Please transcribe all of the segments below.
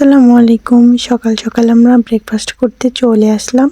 আসসালামু আলাইকুম। সকাল সকাল আমরা ব্রেকফাস্ট করতে চলে আসলাম।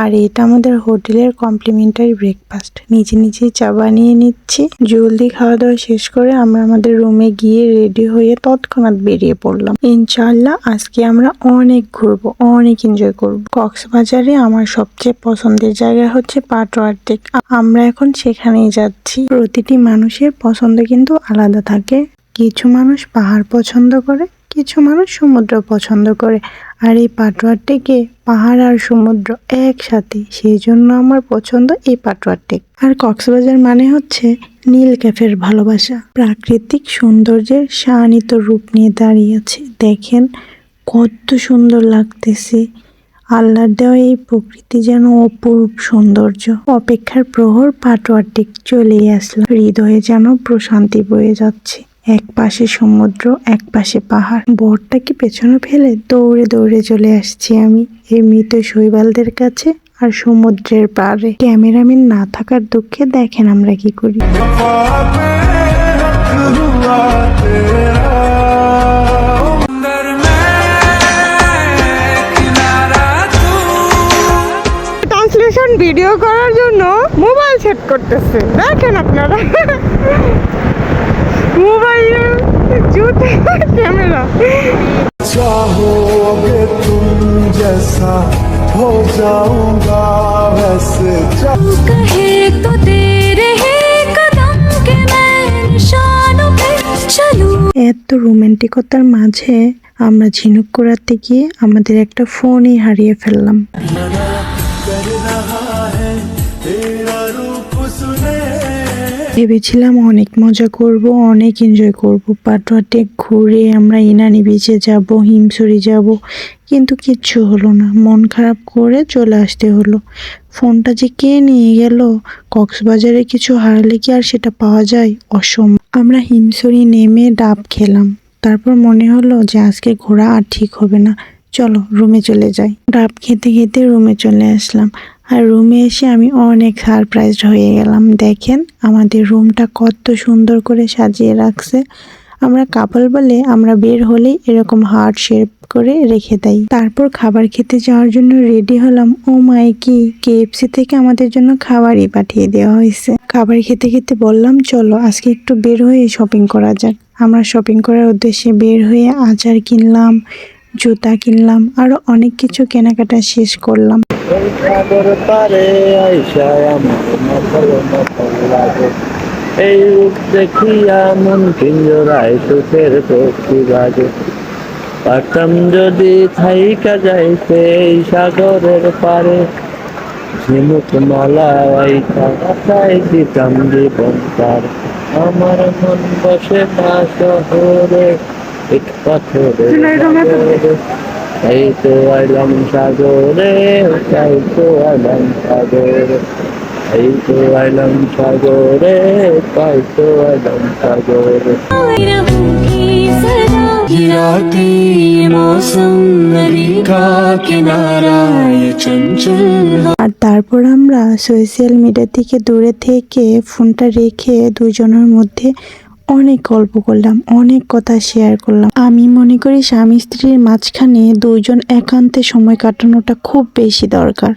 আর এটা আমাদের হোটেলের কমপ্লিমেন্টারি ব্রেকফাস্ট নিজে নিজেই চা বানিয়ে নিচ্ছি। জলদি খাওয়া দাওয়া শেষ করে আমরা আমাদের রুমে গিয়ে রেডি হয়ে তৎক্ষণাৎ বেরিয়ে পড়লাম। ইনশাল্লাহ আজকে আমরা অনেক ঘুরবো, অনেক এনজয় করব। কক্সবাজারে আমার সবচেয়ে পছন্দের জায়গা হচ্ছে পাটোয়ার টেক আমরা এখন সেখানেই যাচ্ছি। প্রতিটি মানুষের পছন্দ কিন্তু আলাদা থাকে। কিছু মানুষ পাহাড় পছন্দ করে কিছু মানুষ সমুদ্র পছন্দ করে। আর এই পাটোয়ার টেকে পাহাড় আর সমুদ্র একসাথে সেই জন্য আমার পছন্দ এই পাটোয়ার টেক আর কক্সবাজার মানে হচ্ছে নীল ক্যাফের ভালোবাসা। প্রাকৃতিক সৌন্দর্যের শানিত রূপ নিয়ে দাঁড়িয়ে আছে। দেখেন কত সুন্দর লাগতেছে। আল্লাহর দেওয়া এই প্রকৃতি যেন অপরূপ সৌন্দর্য। অপেক্ষার প্রহর পাটোয়ার টেক চলেই আসলাম হৃদয়ে যেন প্রশান্তি বয়ে যাচ্ছে। এক পাশে সমুদ্র, এক পাশে পাহাড়। বরটাকে পেছনে ফেলে দৌড়ে দৌড়ে চলে আসছি আমি, এই মৃত শৈবালদের কাছে আর সমুদ্রের পাড়ে। ক্যামেরাম্যান না থাকার দুঃখে দেখেন আমরা কি করি। ভিডিও করার জন্য মোবাইল সেট করতেছে। দেখেন আপনারা মোবাইলে জুতে ক্যামেরা चाहोगे तुम जैसा हो जाऊंगा वैसे जा- कहे तो तेरे ही कदम के मैं निशानों पे चलूं এত রোমান্টিকতার মাঝে আমরা ঝিনুক করাতে গিয়ে আমাদের একটা ফোনই হারিয়ে ফেললাম ভেবেছিলাম অনেক মজা করব, অনেক এনজয় করব। পাটোয়াটে ঘুরে আমরা ইনানি বিচে যাব হিমসরি যাব, কিন্তু কিচ্ছু হলো না। মন খারাপ করে চলে আসতে হলো। ফোনটা যে কে নিয়ে গেল? কক্সবাজারে কিছু হারালে কি আর সেটা পাওয়া যায়? অসম আমরা হিমসরি নেমে ডাব খেলাম। তারপর মনে হলো যে আজকে ঘোরা আর ঠিক হবে না। চলো, রুমে চলে যাই। ডাব খেতে খেতে রুমে চলে আসলাম। আর রুমে এসে আমি অনেক সারপ্রাইজড হয়ে গেলাম। দেখেন, আমাদের রুমটা কত সুন্দর করে সাজিয়ে রাখছে। আমরা কাপল বলে আমরা বের হলেই এরকম হার্ট শেপ করে রেখে দেয় তারপর খাবার খেতে যাওয়ার জন্য রেডি হলাম। ও মাই, কি কেএফসি থেকে আমাদের জন্য খাবারই পাঠিয়ে দেওয়া হয়েছে। খাবার খেতে খেতে বললাম, চলো, আজকে একটু বের হয়ে শপিং করা যাক। আমরা শপিং করার উদ্দেশ্যে বের হয়ে আচার কিনলাম, জুতা কিনলাম, আরও অনেক কিছু কেনাকাটা শেষ করলাম। সাগর পারে আইসায় আমার মাথার মাথার লাগে। এই রূপ দেখিয়া মন পিঞ্জরায় সুখের পক্ষী বাজে। পারতাম যদি থাইকা যাইতে এই সাগরের পারে। ঝিনুক মালা আইসা মাথায় দিতাম জীবন তার আমার মন বসে না শহরে এক পাথরে। এই তো আইলাম সাগরে তাই তো আইলাম সাগরে এই তো আইলাম সাগরে তাই তো আইলাম সাগরে रहूंगी सदा गिराती ये मौसम नदी का किनारा ये चंचल আর তারপর আমরা সোশ্যাল মিডিয়া থেকে দূরে থেকে ফোনটা রেখে দুজনের মধ্যে অনেক গল্প করলাম, অনেক কথা শেয়ার করলাম। আমি মনে করি স্বামী স্ত্রীর মাঝখানে দুইজন একান্তে সময় কাটানোটা খুব বেশি দরকার।